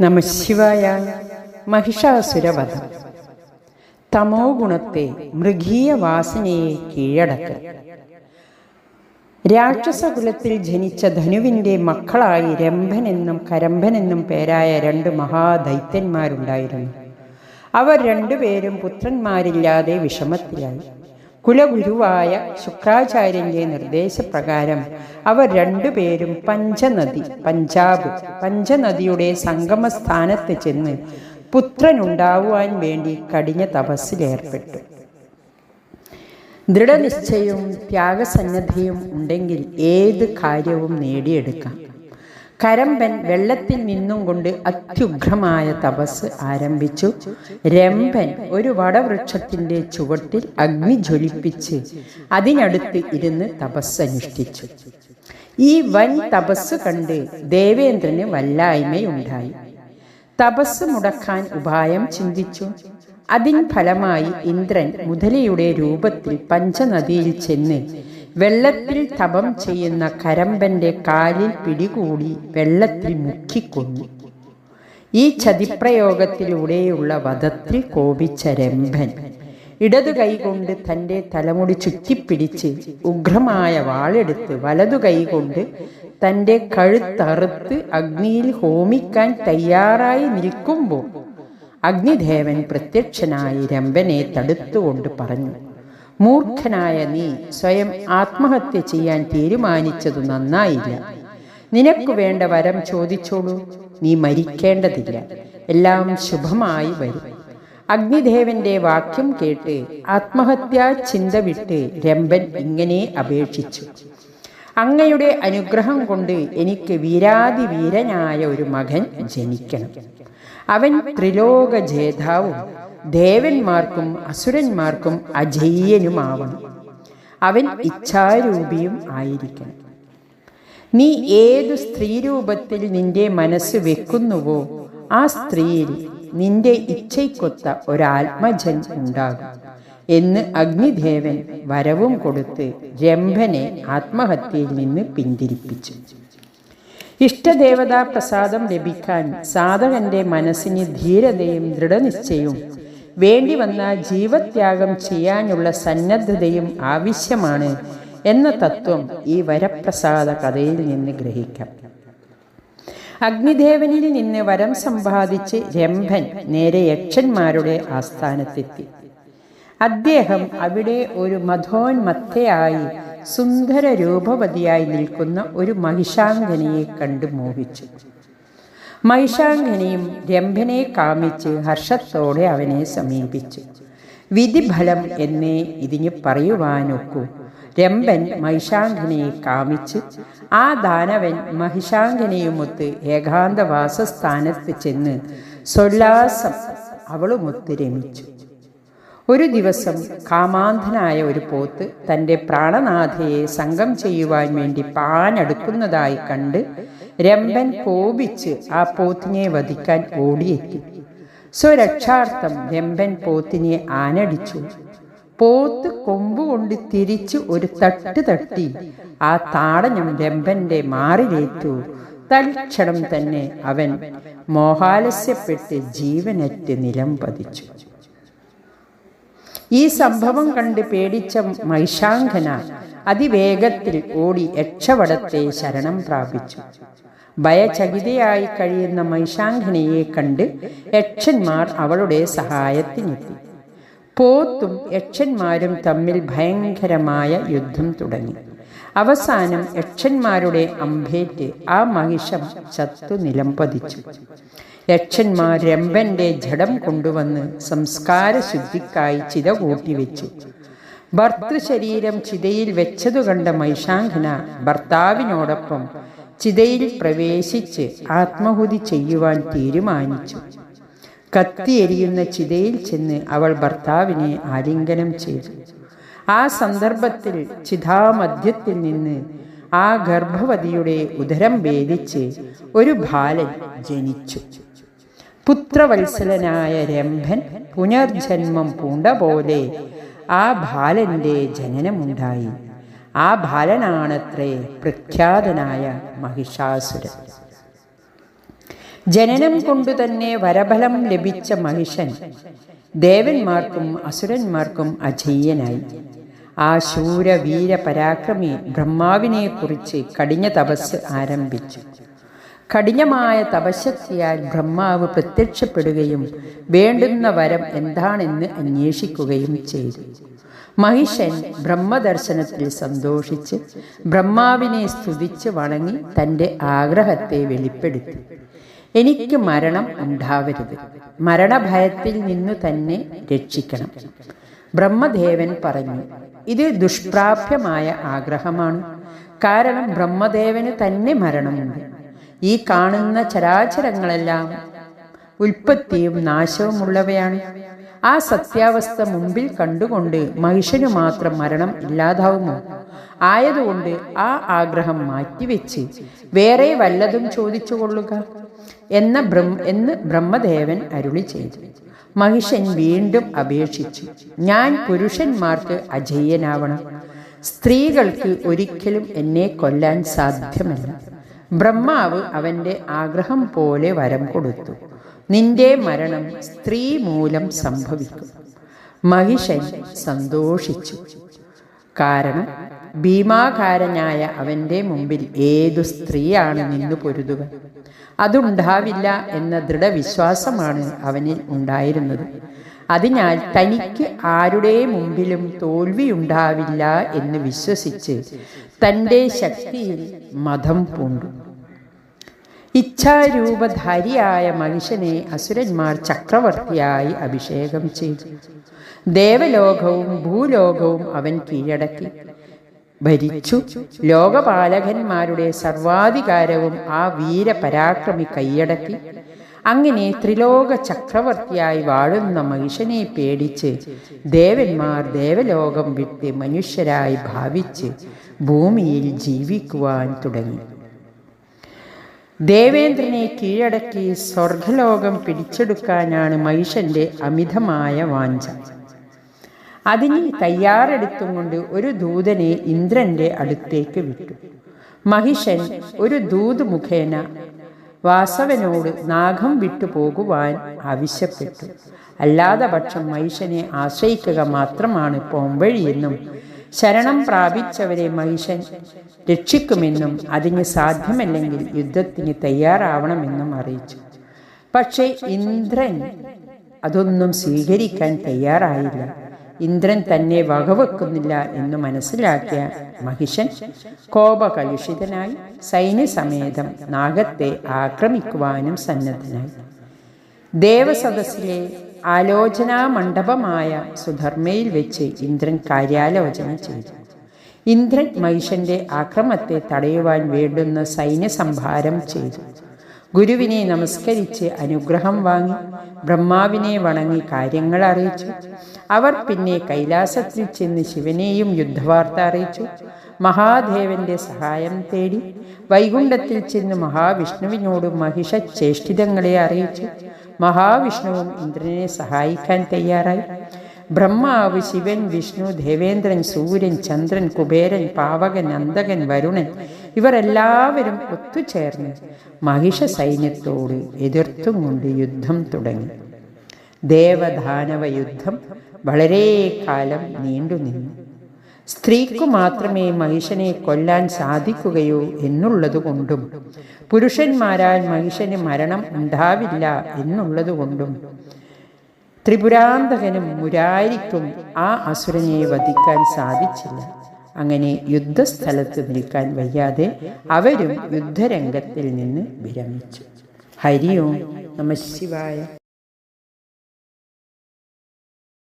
നമശിവായ മഹിഷാസുരവധം. തമോ ഗുണത്തെ മൃഗീയ വാസനയെ കീഴടക്കൽ രാക്ഷസകുലത്തിൽ ജനിച്ച ധനുവിന്റെ മക്കളായി രംഭനെന്നും കരംഭനെന്നും പേരായ രണ്ട് മഹാദൈത്യന്മാരുണ്ടായിരുന്നു. അവർ രണ്ടുപേരും പുത്രന്മാരില്ലാതെ വിഷമത്തിലായി. കുലഗുരുവായ ശുക്രാചാര്യന്റെ നിർദ്ദേശപ്രകാരം അവർ രണ്ടുപേരും പഞ്ചനദി പഞ്ചാബ് പഞ്ചനദിയുടെ സംഗമസ്ഥാനത്ത് ചെന്ന് പുത്രനുണ്ടാവുവാൻ വേണ്ടി കടിഞ്ഞ തപസ്സിലേർപ്പെട്ടു ദൃഢനിശ്ചയവും ത്യാഗസന്നദ്ധിയും ഉണ്ടെങ്കിൽ ഏത് കാര്യവും നേടിയെടുക്കാം. കരമ്പൻ വെള്ളത്തിൽ നിന്നും കൊണ്ട് അത്യുഗ്രമായ തപസ് ആരംഭിച്ചു. രമ്പൻ ഒരു വടവൃക്ഷത്തിന്റെ ചുവട്ടിൽ അഗ്നി ജ്വലിപ്പിച്ച് അതിനടുത്ത് ഇരുന്ന് തപസ് അനുഷ്ഠിച്ചു ഈ വൻ തപസ് കണ്ട് ദേവേന്ദ്രന് വല്ലായ്മയുണ്ടായി. തപസ് മുടക്കാൻ ഉപായം ചിന്തിച്ചു. അതിൻ ഫലമായി ഇന്ദ്രൻ മുതലയുടെ രൂപത്തിൽ പഞ്ചനദിയിൽ ചെന്ന് വെള്ളത്തിൽ തപം ചെയ്യുന്ന കരമ്പന്റെ കാലിൽ പിടികൂടി വെള്ളത്തിൽ മുക്കിക്കൊന്നു. ഈ ചതിപ്രയോഗത്തിലൂടെയുള്ള വധത്തിൽ കോപിച്ച രംഭൻ ഇടതു കൈകൊണ്ട് തന്റെ തലമുടി ചുറ്റിപ്പിടിച്ച് ഉഗ്രമായ വാളെടുത്ത് വലതു കൈകൊണ്ട് തന്റെ കഴുത്തറുത്ത് അഗ്നിയിൽ ഹോമിക്കാൻ തയ്യാറായി നിൽക്കുമ്പോൾ അഗ്നിദേവൻ പ്രത്യക്ഷനായി രംഭനെ തടുത്തുകൊണ്ട് പറഞ്ഞു മൂർഖനായ നീ സ്വയം ആത്മഹത്യ ചെയ്യാൻ തീരുമാനിച്ചതു നന്നായില്ല. നിനക്ക് വേണ്ട വരം ചോദിച്ചോളൂ. നീ മരിക്കേണ്ടതില്ല. എല്ലാം ശുഭമായി വരും. അഗ്നിദേവന്റെ വാക്യം കേട്ട് ആത്മഹത്യാ ചിന്ത വിട്ട് രംഭൻ ഇങ്ങനെ അപേക്ഷിച്ചു. അങ്ങയുടെ അനുഗ്രഹം കൊണ്ട് എനിക്ക് വീരാതി വീരനായ ഒരു മകൻ ജനിക്കണം. അവൻ ത്രിലോക ജേതാവും ദേവന്മാർക്കും അസുരന്മാർക്കും അജയ്യനുമാവണം. അവൻ ഇച്ഛാരൂപിയും ആയിരിക്കണം. നീ ഏതു സ്ത്രീരൂപത്തിൽ നിന്റെ മനസ്സ് വെക്കുന്നുവോ ആ സ്ത്രീയിൽ നിന്റെ ഇച്ഛയ്ക്കൊത്ത ഒരാത്മജൻ ഉണ്ടാകും എന്ന് അഗ്നിദേവൻ വരവും കൊടുത്ത് രംഭനെ ആത്മഹത്യയിൽ നിന്ന് പിന്തിരിപ്പിച്ചു. ഇഷ്ടദേവതാ പ്രസാദം ലഭിക്കാൻ സാധകന്റെ മനസ്സിന് ധീരതയും ദൃഢനിശ്ചയവും വേണ്ടി വന്ന ജീവത്യാഗം ചെയ്യാനുള്ള സന്നദ്ധതയും ആവശ്യമാണ് എന്ന തത്വം ഈ വരപ്രസാദ കഥയിൽ നിന്ന് ഗ്രഹിക്കാം. അഗ്നിദേവനിൽ നിന്ന് വരം സമ്പാദിച്ച് രംഭൻ നേരെ യക്ഷന്മാരുടെ ആസ്ഥാനത്തെത്തി. അദ്ദേഹം അവിടെ ഒരു മധോന്മത്തയായി സുന്ദര രൂപവതിയായി നിൽക്കുന്ന ഒരു മഹിഷാംഗനയെ കണ്ടു മോഹിച്ചു. മഹിഷാംഗനയും രംഭനെ കാമിച്ച് ഹർഷത്തോടെ അവനെ സമീപിച്ചു. വിധിഫലം എന്നേ ഇതിന് പറയുവാനൊക്കൂ. രംഭൻ മൈഷാങ്കനെ കാമിച്ച് ആ ദാനവൻ മഹിഷാങ്കനെയുമൊത്ത് ഏകാന്തവാസസ്ഥാനത്ത് ചെന്ന് സൊല്ലാസം അവളുമൊത്ത് രമിച്ചു. ഒരു ദിവസം കാമാന്ധനായ ഒരു പോത്ത് തന്റെ പ്രാണനാഥയെ സംഘം ചെയ്യുവാൻ വേണ്ടി പാനടുക്കുന്നതായി കണ്ട് രംഭൻ കോപിച്ച് ആ പോത്തിനെ വധിക്കാൻ ഓടിയെത്തി. സ്വരക്ഷാർത്ഥം രമ്പൻ പോത്തിനെ ആനടിച്ചു പോത്ത് കൊമ്പുകൊണ്ട് തിരിച്ച് ഒരു തട്ട് തട്ടി. ആ താടനം രമ്പന്റെ മാറിലേറ്റു. തൽക്ഷണം തന്നെ അവൻ മോഹാലസ്യപ്പെട്ട് ജീവനറ്റ് നിലം പതിച്ചു. ഈ സംഭവം കണ്ട് പേടിച്ച മൈഷാങ്കന അതിവേഗത്തിൽ ഓടി യക്ഷവടത്തെ ശരണം പ്രാപിച്ചു. ഭയചകിതയായി കഴിയുന്ന മൈഷാങ്കനയെ കണ്ട് യക്ഷന്മാർ അവളുടെ സഹായത്തിനെത്തി. പോത്തും യക്ഷന്മാരും തമ്മിൽ ഭയങ്കരമായ യുദ്ധം തുടങ്ങി. അവസാനം യക്ഷന്മാരുടെ അമ്പേറ്റ് ആ മഹിഷം ചത്തു നിലംപതിച്ചു യക്ഷന്മാർ രംഭന്റെ ജഡം കൊണ്ടുവന്ന് സംസ്കാര ശുദ്ധിക്കായി ചിത കൂട്ടിവെച്ചു ഭർത്തൃശരീരം ചിതയിൽ വെച്ചതു കണ്ട ഭർത്താവിനോടൊപ്പം ചിതയിൽ പ്രവേശിച്ച് ആത്മഹുതി ചെയ്യുവാൻ തീരുമാനിച്ചു. കത്തിയെരിയുന്ന ചിതയിൽ ചെന്ന് അവൾ ഭർത്താവിനെ ആലിംഗനം ചെയ്തു. ആ സന്ദർഭത്തിൽ ചിതാമധ്യത്തിൽ നിന്ന് ആ ഗർഭവതിയുടെ ഉദരം ഭേദിച്ച് ഒരു ബാലൻ ജനിച്ചു. പുത്രവത്സലനായ രംഭൻ പുനർജന്മം പൂണ്ട പോലെ ആ ബാലന്റെ ജനനമുണ്ടായി. ആ ബാലനാണത്രേ പ്രഖ്യാതനായ മഹിഷാസുരൻ ജനനം കൊണ്ടു തന്നെ വരഫലം ലഭിച്ച മഹിഷൻ ദേവന്മാർക്കും അസുരന്മാർക്കും അജയ്യനായി. ആ ശൂരവീര പരാക്രമി ബ്രഹ്മാവിനെ കുറിച്ച് കഠിന തപസ് ആരംഭിച്ചു. കഠിനമായ തപശക്തിയാൽ ബ്രഹ്മാവ് പ്രത്യക്ഷപ്പെടുകയും വേണ്ടുന്ന വരം എന്താണെന്ന് അന്വേഷിക്കുകയും ചെയ്തു. മഹിഷൻ ബ്രഹ്മദർശനത്തിൽ സന്തോഷിച്ച് ബ്രഹ്മാവിനെ സ്തുതിച്ച് വണങ്ങി തന്റെ ആഗ്രഹത്തെ വെളിപ്പെടുത്തി. എനിക്ക് മരണം ഉണ്ടാവരുത്. മരണഭയത്തിൽ നിന്നു തന്നെ രക്ഷിക്കണം. ബ്രഹ്മദേവൻ പറഞ്ഞു ഇത് ദുഷ്പ്രാപ്യമായ ആഗ്രഹമാണ്. കാരണം ബ്രഹ്മദേവന് തന്നെ മരണമുണ്ട്. ഈ കാണുന്ന ചരാചരങ്ങളെല്ലാം ഉൽപ്പത്തിയും നാശവുമുള്ളവയാണ്. ആ സത്യാവസ്ഥ മുമ്പിൽ കണ്ടുകൊണ്ട് മനുഷ്യനു മാത്രം മരണം ഇല്ലാതാവുമോ? ആയതുകൊണ്ട് ആ ആഗ്രഹം മാറ്റിവെച്ച് വേറെ വല്ലതും ചോദിച്ചു കൊള്ളുക എന്ന ബ്രഹ്മ എന്ന് ബ്രഹ്മദേവൻ അരുളി ചെയ്തു. മഹിഷൻ വീണ്ടും അപേക്ഷിച്ചു ഞാൻ പുരുഷന്മാർക്ക് അജയ്യനാവണം സ്ത്രീകൾക്ക് ഒരിക്കലും എന്നെ കൊല്ലാൻ സാധ്യമല്ല. ബ്രഹ്മാവ് അവന്റെ ആഗ്രഹം പോലെ വരം കൊടുത്തു. നിന്റെ മരണം സ്ത്രീ മൂലം സംഭവിക്കും. മഹിഷൻ സന്തോഷിച്ചു. കാരണം ഭീമാകാരനായ അവന്റെ മുമ്പിൽ ഏതു സ്ത്രീയാണ് നിന്നു പൊരുതുക? അതുണ്ടാവില്ല എന്ന ദൃഢവിശ്വാസമാണ് അവനിൽ ഉണ്ടായിരുന്നത്. അതിനാൽ തനിക്ക് ആരുടെ മുമ്പിലും തോൽവിയുണ്ടാവില്ല എന്ന് വിശ്വസിച്ച് തന്റെ ശക്തിയിൽ മതം പൂണ്ടു. ഇച്ഛാരൂപധാരിയായ മനുഷ്യനെ അസുരന്മാർ ചക്രവർത്തിയായി അഭിഷേകം ചെയ്തു. ദേവലോകവും ഭൂലോകവും അവൻ കീഴടക്കി. ഭരിച്ചു. ലോകപാലകന്മാരുടെ സർവാധികാരവും ആ വീരപരാക്രമി കൈയടക്കി. അങ്ങനെ ത്രിലോക ചക്രവർത്തിയായി വാഴുന്ന മനുഷ്യനെ പേടിച്ച് ദേവന്മാർ ദേവലോകം വിട്ട് മനുഷ്യരായി ഭാവിച്ച് ഭൂമിയിൽ ജീവിക്കുവാൻ തുടങ്ങി. ദേവേന്ദ്രനെ കീഴടക്കി സ്വർഗലോകം പിടിച്ചെടുക്കാനാണ് മൈഷന്റെ അമിതമായ വാഞ്ച. അതിന് തയ്യാറെടുത്തും കൊണ്ട് ഒരു ദൂതനെ ഇന്ദ്രന്റെ അടുത്തേക്ക് വിട്ടു. മഹിഷൻ ഒരു ദൂത് മുഖേന വാസവനോട് നാഗം വിട്ടു പോകുവാൻ ആവശ്യപ്പെട്ടു. അല്ലാതെ പക്ഷം മഹിഷനെ ആശ്രയിക്കുക മാത്രമാണ് പോംവഴിയെന്നും ശരണം പ്രാപിച്ചവരെ മഹിഷൻ രക്ഷിക്കുമെന്നും അതിന് സാധ്യമല്ലെങ്കിൽ യുദ്ധത്തിന് തയ്യാറാവണമെന്നും അറിയിച്ചു. പക്ഷേ ഇന്ദ്രൻ അതൊന്നും സ്വീകരിക്കാൻ തയ്യാറായില്ല. ഇന്ദ്രൻ തന്നെ വകവെക്കുന്നില്ല എന്ന് മനസ്സിലാക്കിയ മഹിഷൻ കോപകലുഷിതനായി സൈന്യസമേതം നാഗത്തെ ആക്രമിക്കുവാനും സന്നദ്ധനായി. ദേവസദസ്സിലെ ആലോചനാ മണ്ഡപമായ സുധർമ്മയിൽ വെച്ച് ഇന്ദ്രൻ കാര്യാലോചന ചെയ്തു. ഇന്ദ്രൻ മഹിഷന്റെ ആക്രമത്തെ തടയുവാൻ വേണ്ടുന്ന സൈന്യസംഭാരം ചെയ്തു. ഗുരുവിനെ നമസ്കരിച്ച് അനുഗ്രഹം വാങ്ങി ബ്രഹ്മാവിനെ വണങ്ങി കാര്യങ്ങൾ അറിയിച്ചു. അവർ പിന്നെ കൈലാസത്തിൽ ചെന്ന് ശിവനെയും യുദ്ധവാർത്ത അറിയിച്ചു. മഹാദേവന്റെ സഹായം തേടി വൈകുണ്ഠത്തിൽ ചെന്ന് മഹാവിഷ്ണുവിനോട് മഹിഷ ചേഷ്ടിതങ്ങളെ അറിയിച്ചു. മഹാവിഷ്ണുവും ഇന്ദ്രനെ സഹായിക്കാൻ തയ്യാറായി. ബ്രഹ്മാവ് ശിവൻ വിഷ്ണു ദേവേന്ദ്രൻ സൂര്യൻ ചന്ദ്രൻ കുബേരൻ പാവകൻ അന്തകൻ വരുണൻ ഇവരെല്ലാവരും ഒത്തുചേർന്ന് മഹിഷ സൈന്യത്തോട് എതിർത്തും കൊണ്ട് യുദ്ധം തുടങ്ങി. ദേവദാനവ യുദ്ധം വളരെ കാലം നീണ്ടുനിന്നു സ്ത്രീക്കു മാത്രമേ മഹിഷനെ കൊല്ലാൻ സാധിക്കുകയോ എന്നുള്ളതുകൊണ്ടും പുരുഷന്മാരാൽ മനുഷ്യന് മരണം ഉണ്ടാവില്ല എന്നുള്ളതുകൊണ്ടും ത്രിപുരാന്തകനും മുരാരിക്കും ആ അസുരനെ വധിക്കാൻ സാധിച്ചില്ല. അങ്ങനെ യുദ്ധസ്ഥലത്ത് നിൽക്കാൻ വയ്യാതെ അവരും യുദ്ധരംഗത്തിൽ നിന്ന് വിരമിച്ചു. ഹരിയോ നമ ശിവായ.